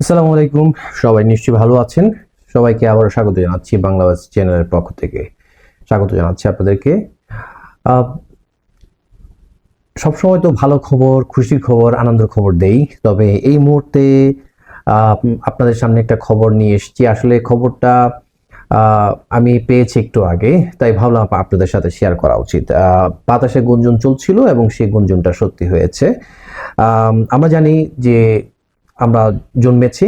আসসালামু আলাইকুম। সবাই নিশ্চয়ই ভালো আছেন। সবাইকে আবারও স্বাগত জানাচ্ছি বাংলাদেশ চ্যানেলের পক্ষ থেকে। স্বাগত জানাচ্ছি আপনাদেরকে। সবসময় তো ভালো খবর, খুশির খবর, আনন্দের খবর দেই। তবে এই মুহূর্তে আপনাদের সামনে একটা খবর নিয়ে এসেছি। আসলে খবরটা আমি পেয়েছি একটু আগে, তাই ভাবলাম আপনাদের সাথে শেয়ার করা উচিত। বাতাসে গুঞ্জন চলছিল এবং সেই গুঞ্জনটা সত্যি হয়েছে। আমরা জানি যে আমরা জন্মেছি,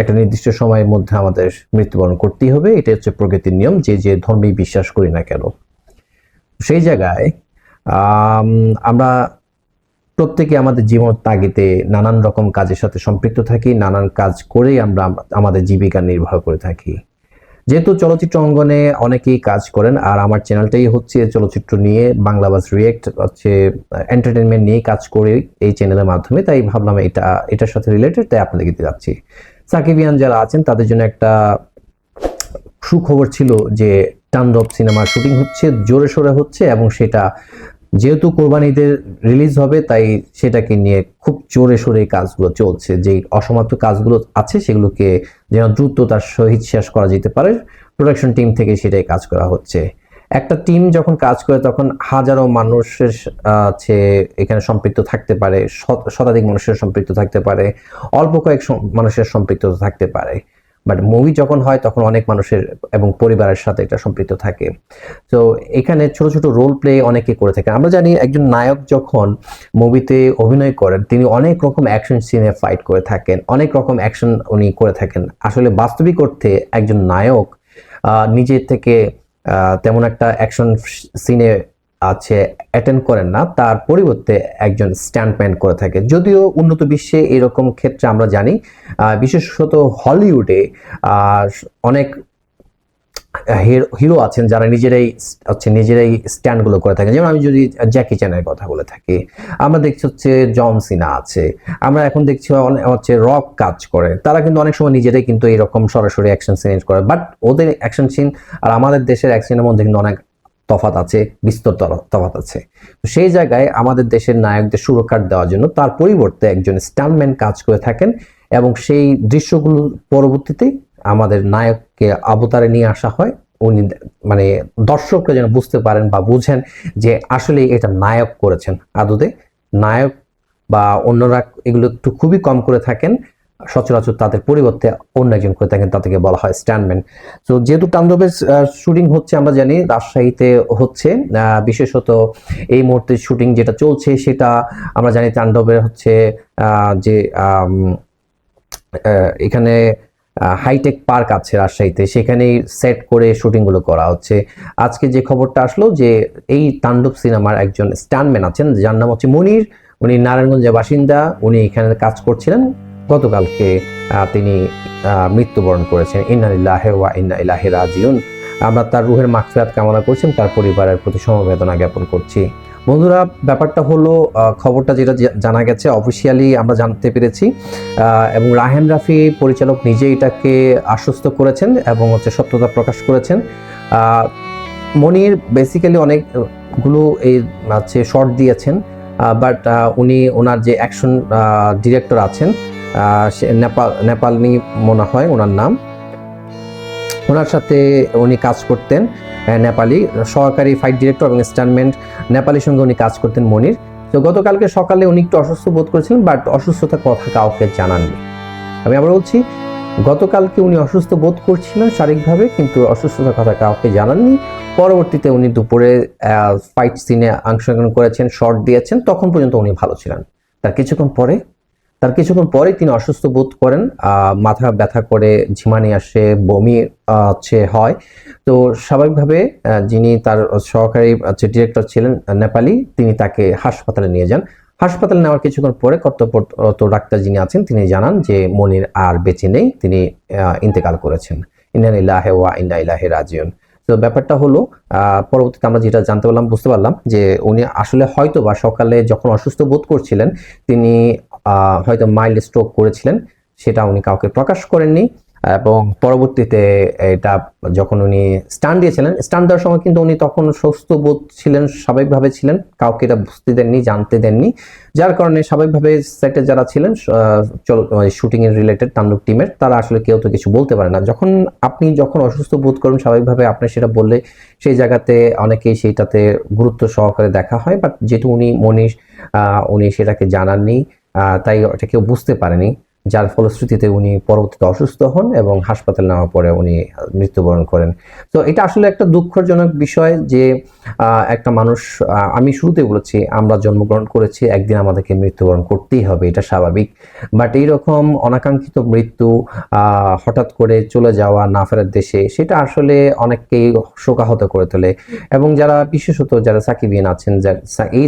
একটা নির্দিষ্ট সময়ের মধ্যে আমাদের মৃত্যুবরণ করতেই হবে এটা হচ্ছে প্রকৃতির নিয়ম, যে যে ধর্মেই বিশ্বাস করি না কেন। সেই জায়গায় আমরা প্রত্যেকে আমাদের জীবন তাগিতে নানান রকম কাজের সাথে সম্পৃক্ত থাকি, নানান কাজ করেই আমরা আমাদের জীবিকা নির্বাহ করে থাকি। যেহেতু চলচ্চিত্র অঙ্গনে অনেকেই কাজ করেন, আর আমার চ্যানেলটাই হচ্ছে চলচ্চিত্র নিয়ে বাংলা বাস রিয়েক্ট হচ্ছে এন্টারটেনমেন্ট নিয়ে কাজ করে এই চ্যানেলের মাধ্যমে, তাই ভাবলাম এটা, এটার সাথে রিলেটেড তাই আপনাদেরকে দিতে যাচ্ছি। সাকিবিয়ান যারা আছেন, তাদের জন্য একটা সুখবর ছিল যে টান্ডব সিনেমার শুটিং হচ্ছে, জোরে সোরে হচ্ছে, এবং সেটা যেহেতু কোরবানিদের রিলিজ হবে, তাই সেটাকে নিয়ে খুব জোরে সোরে কাজগুলো চলছে। যে অসমাপ্ত কাজগুলো আছে, সেগুলোকে যেন দ্রুত তার সহিত শেষ করা যেতে পারে প্রোডাকশন টিম থেকে সেটাই কাজ করা হচ্ছে। একটা টিম যখন কাজ করে, তখন হাজারো মানুষের আছে, এখানে সম্পৃক্ত থাকতে পারে, শত- শতাধিক মানুষের সম্পৃক্ত থাকতে পারে, অল্প কয়েক মানুষের সম্পৃক্ত থাকতে পারে। বাট মুভি যখন হয়, তখন অনেক মানুষের এবং পরিবারের সাথে এটা সম্পৃক্ত থাকে। তো এখানে ছোট ছোট রোল প্লে অনেকে করে থাকে। আমরা জানি একজন নায়ক যখন মুভিতে অভিনয় করেন, তিনি অনেক রকম অ্যাকশন সিনে ফাইট করে থাকেন, অনেক রকম অ্যাকশন উনি করে থাকেন। আসলে বাস্তবিক অর্থে একজন নায়ক নিজের থেকে তেমন একটা অ্যাকশন সিনে আছে অ্যাটেন্ড করেন না, তার পরিবর্তে একজন স্ট্যান্ডম্যান করে থাকে। যদিও উন্নত বিশ্বে এরকম ক্ষেত্রে আমরা জানি বিশেষত হলিউডে অনেক হিরো- আছেন যারা নিজেরাই হচ্ছে নিজেরাই স্ট্যান্ডগুলো করে থাকেন। যেমন আমি যদি জ্যাকি চ্যানের কথা বলে থাকি, আমরা দেখছি হচ্ছে জন সিনা আছে, আমরা এখন দেখছি হচ্ছে রক কাজ করে। তারা কিন্তু অনেক সময় নিজেরাই কিন্তু এরকম সরাসরি অ্যাকশন সিন করে। বাট ওদের অ্যাকশন সিন আর আমাদের দেশের অ্যাকশনের মধ্যে কিন্তু অনেক তফাত আছে, বিস্তর তর- তফাত আছে। তো সেই জায়গায় আমাদের দেশের নায়কদের সুরক্ষা দেওয়ার জন্য তার পরিবর্তে একজন স্ট্যান্ডম্যান কাজ করে থাকেন এবং সেই দৃশ্যগুলো পরবর্তীতে আমাদের নায়ককে অবতারে নিয়ে আসা হয়। উনি মানে দর্শকরা যেন বুঝতে পারেন বা বুঝেন যে আসলে এটা নায়ক করেছেন। আদতে নায়ক বা অন্যরা এগুলো একটু খুবই কম করে থাকেন। সচরাচর তাদের পরিবর্তে অন্য একজন করে থাকেন, তাদেরকে বলা হয় স্ট্যান্ডম্যান। তো যেহেতু তাণ্ডবের শুটিং হচ্ছে, আমরা জানি রাজশাহীতে হচ্ছে বিশেষত এই মুহূর্তে শুটিং যেটা চলছে সেটা আমরা জানি তাণ্ডবের হচ্ছে যে এখানে হাইটেক পার্ক আছে রাজশাহীতে, সেখানেই সেট করে শুটিংগুলো করা হচ্ছে। আজকে যে খবরটা আসলো যে এই তাণ্ডব সিনেমার একজন স্ট্যান্ডম্যান আছেন, যার নাম হচ্ছে মনির। উনি নারায়ণগঞ্জের বাসিন্দা, উনি এখানে কাজ করছিলেন। গতকালকে তিনি মৃত্যুবরণ করেছেন। ইন্নালিল্লাহ ওয়া ইন্না ইলাহি রাজিউন। আমরা তার রুহের মাগফিরাত কামনা করছি তার পরিবারের প্রতি সমবেদনা জ্ঞাপন করছি। বন্ধুরা, ব্যাপারটা হলো খবরটা যেটা জানা গেছে, অফিসিয়ালি আমরা জানতে পেরেছি এবং রাহেন রাফি পরিচালক নিজে এটাকে আশ্বস্ত করেছেন এবং হচ্ছে সত্যতা প্রকাশ করেছেন। মনির বেসিক্যালি অনেকগুলো এই, হচ্ছে শর্ট দিয়েছেন বাট উনি ওনার যে অ্যাকশন ডিরেক্টর আছেন নেপাল, নেপালনি মনে হয় ওনার নাম। ওনার সাথে উনি কাজ করতেন নেপালি, সহকারী ফাইট ডিরেক্টর এবং স্ট্যান্ডমেন্ট নেপালির সঙ্গে উনি কাজ করতেন মনির। তো গতকালকে সকালে উনি একটু অসুস্থ বোধ করেছিলেন বাট অসুস্থতার কথা কাউকে জানাননি। আমি আবার বলছি, গতকালকে উনি অসুস্থ বোধ করছিলেন শারীরিকভাবে, কিন্তু অসুস্থতার কথা কাউকে জানাননি। পরবর্তীতে উনি দুপুরে ফাইট সিনে অংশগ্রহণ করেছেন শর্ট দিয়েছেন, তখন পর্যন্ত উনি ভালো ছিলেন। তার কিছুক্ষণ পরে তার কিছুক্ষণ পরে তিনি অসুস্থ বোধ করেন মাথা ব্যথা করে, ঝিমানি আসে, বমি হচ্ছে হয়। তো স্বাভাবিকভাবে যিনি তার সহকারী হচ্ছে ডিরেক্টর ছিলেন নেপালি, তিনি তাকে হাসপাতালে নিয়ে যান। হাসপাতালে নেওয়ার কিছুক্ষণ পরে কর্তব্যরত ডাক্তার যিনি আছেন, তিনি জানান যে মনির আর বেঁচে নেই, তিনি ইন্তেকাল করেছেন। ইন্নানিল্লাহে ওয়া ইন্না ইলাহি রাজিউন। তো ব্যাপারটা হলো পরবর্তীতে আমরা যেটা জানতে পারলাম, বুঝতে পারলাম যে উনি আসলে হয়তো বা সকালে যখন অসুস্থ বোধ করছিলেন, তিনি হয়তো মাইল্ড স্ট্রোক করেছিলেন, সেটা উনি কাউকে প্রকাশ করেননি। এবং পরবর্তীতে এটা যখন উনি স্টান দিয়েছিলেন, স্টান দেওয়ার সময় কিন্তু উনি তখন সুস্থ বোধ ছিলেন, স্বাভাবিকভাবে ছিলেন। কাউকে এটা বুঝতে দেননি, জানতে দেননি। যার কারণে স্বাভাবিকভাবে সেটে যারা ছিলেন শুটিং এর রিলেটেড তামলুক টিমের তারা আসলে কেউ তো কিছু বলতে পারে না। যখন আপনি যখন অসুস্থ বোধ করেন, স্বাভাবিকভাবে আপনি সেটা বললে সেই জায়গাতে অনেকেই সেইটাতে গুরুত্ব সহকারে দেখা হয়। বাট যেহেতু উনি মনীষ উনি সেটাকে জানাননি তাই এটা কেউ বুঝতে পারেনি। যার ফলশ্রুতিতে উনি পরবর্তীতে অসুস্থ হন এবং হাসপাতাল নেওয়ার পরে উনি মৃত্যুবরণ করেন। তো এটা আসলে একটা দুঃখজনক বিষয় যে একটা মানুষ আমি শুরুতে বলেছি, আমরা জন্মগ্রহণ করেছি, একদিন আমাদেরকে মৃত্যুবরণ করতেই হবে, এটা স্বাভাবিক। বাট এইরকম অনাকাঙ্ক্ষিত মৃত্যু হঠাৎ করে চলে যাওয়া না ফেরার দেশে, সেটা আসলে অনেককেই শোকাহত করে তোলে। এবং যারা বিশেষত যারা সাকিবিয়ান আছেন এই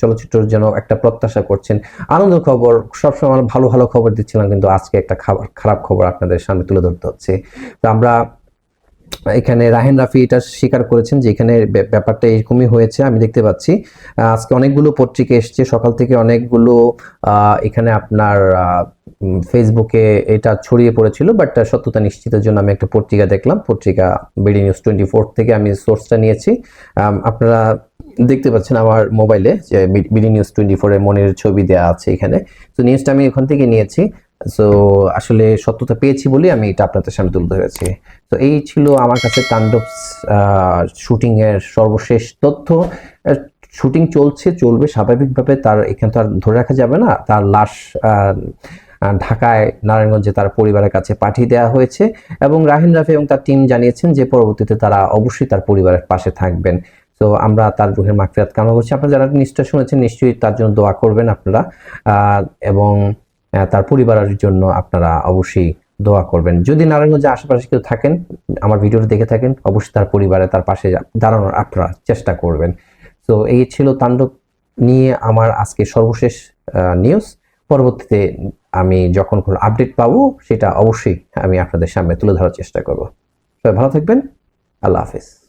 চলচ্চিত্রের জন্য একটা প্রত্যাশা করছেন, আনন্দ খবর সবসময় আমরা ভালো ভালো খবর দিচ্ছিলাম, কিন্তু আজকে একটা খাবার, খারাপ খবর আপনাদের সামনে তুলে ধরতে হচ্ছে। তো আমরা এখানে রাহেন রাফি এটা স্বীকার করেছেন যে এখানে ব্যাপারটা এরকমই হয়েছে, আমি দেখতে পাচ্ছি। আজকে অনেকগুলো পত্রিকা এসছে, সকাল থেকে অনেকগুলো এখানে আপনার ফেসবুকে এটা ছড়িয়ে পড়েছিল বাট সত্যতা নিশ্চিতের জন্য আমি একটা পত্রিকা দেখলাম। পত্রিকা বিডি নিউজ টোয়েন্টি ফোর থেকে আমি সোর্সটা নিয়েছি। আপনারা দেখতে পাচ্ছেন আমার মোবাইলে যে বিডি নিউজ টোয়েন্টি ফোর এর মনের ছবি দেওয়া আছে এখানে। তো নিউজটা আমি ওখান থেকে নিয়েছি। সো আসলে সত্যতা পেয়েছি বলে আমি এটা আপনাদের সামনে তুলে ধরেছি। তো এই ছিল আমার কাছে তাণ্ডব শুটিং এর সর্বশেষ তথ্য। শুটিং চলছে, চলবে স্বাভাবিকভাবে। তার এখানে তো আর ধরে রাখা যাবে না। তার লাশ ঢাকায় নারায়ণগঞ্জে তার পরিবারের কাছে পাঠিয়ে দেওয়া হয়েছে। এবং রাহিন রাফি এবং তার টিম জানিয়েছেন যে পরবর্তীতে তারা অবশ্যই তার পরিবারের পাশে থাকবেন। তো আমরা তার রুহের মাগফিরাত কামনা করছি। আপনারা যারা নিশ্চয় শুনেছেন, নিশ্চয়ই তার জন্য দোয়া করবেন আপনারা। এবং তার পরিবারের জন্য আপনারা অবশ্যই দোয়া করবেন। যদি নারায়ণগঞ্জে আশেপাশে কেউ থাকেন, আমার ভিডিওটি দেখে থাকেন, অবশ্যই তার পরিবারে, তার পাশে দাঁড়ানোর আপনারা চেষ্টা করবেন। তো এই ছিল তাণ্ডব নিয়ে আমার আজকে সর্বশেষ নিউজ পরবর্তীতে আমি যখন কোনো আপডেট পাবো, সেটা অবশ্যই আমি আপনাদের সামনে তুলে ধরার চেষ্টা করব। সবাই ভালো থাকবেন। আল্লাহ হাফিজ।